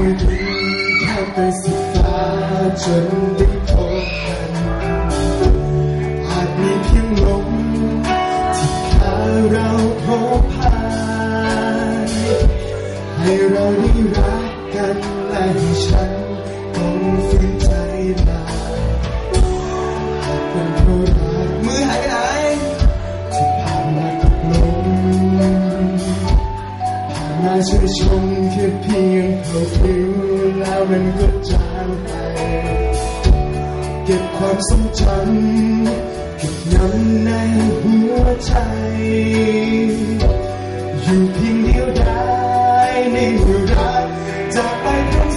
ข้ามไปสุดฟ้าจนได้พบกันอาจมีเพียงลมที่พาเราพบผ่านให้เราได้รักกันและให้ฉันต้องฝืนใจลาหากเป็นเพราะรักมือหายไปไหนที่ผ่านมากับลมผ่านมาช่วยชมแค่เพียง เราผิวแล้วมันก็จางไปเก็บความทรงจำเก็บน้ำในหัวใจ อยู่เพียงเดียวได้ในเมื่อรักจากไปพร้อม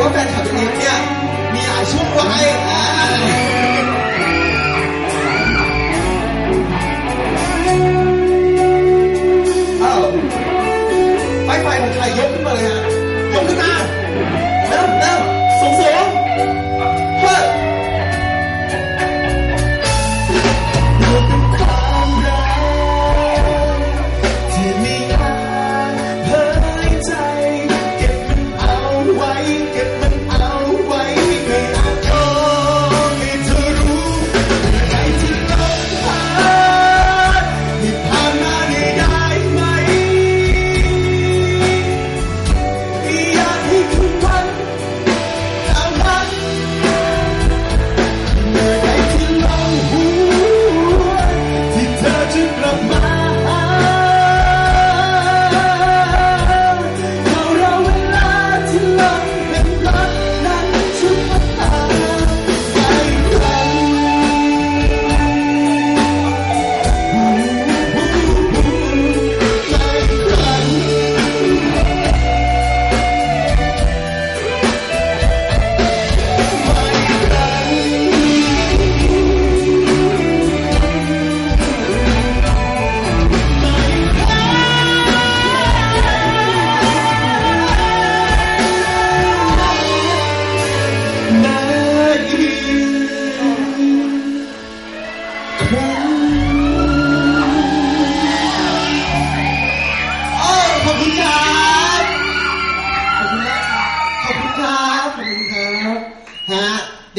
ว่าแฟนคลับเองเนี่ยมีหลายช่วงวัย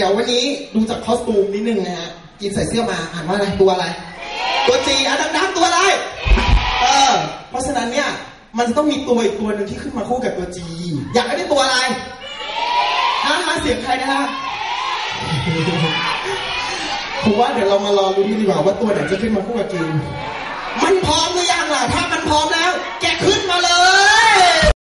ดี๋ยววันนี้ดูจากคอสตูมนิดนึงนะฮะกินใส่เสื้อมาอ่านว่าอะไรตัวอะไร ตัวจีอะดังๆตัวอะไร เออ เพราะฉะนั้นเนี่ย มันจะต้องมีตัวอีกตัวหนึ่งที่ขึ้นมาคู่กับตัวจี อยากให้ได้ตัวอะไรฮะฮะเสียงใครนะฮะผมว่าเดี๋ยวเรามารอลุ้นดีกว่าว่าตัวไหนจะขึ้นมาคู่กับจีมันพร้อมหรือยังล่ะ ถ้ามันพร้อมแล้ว แกขึ้นมาเลย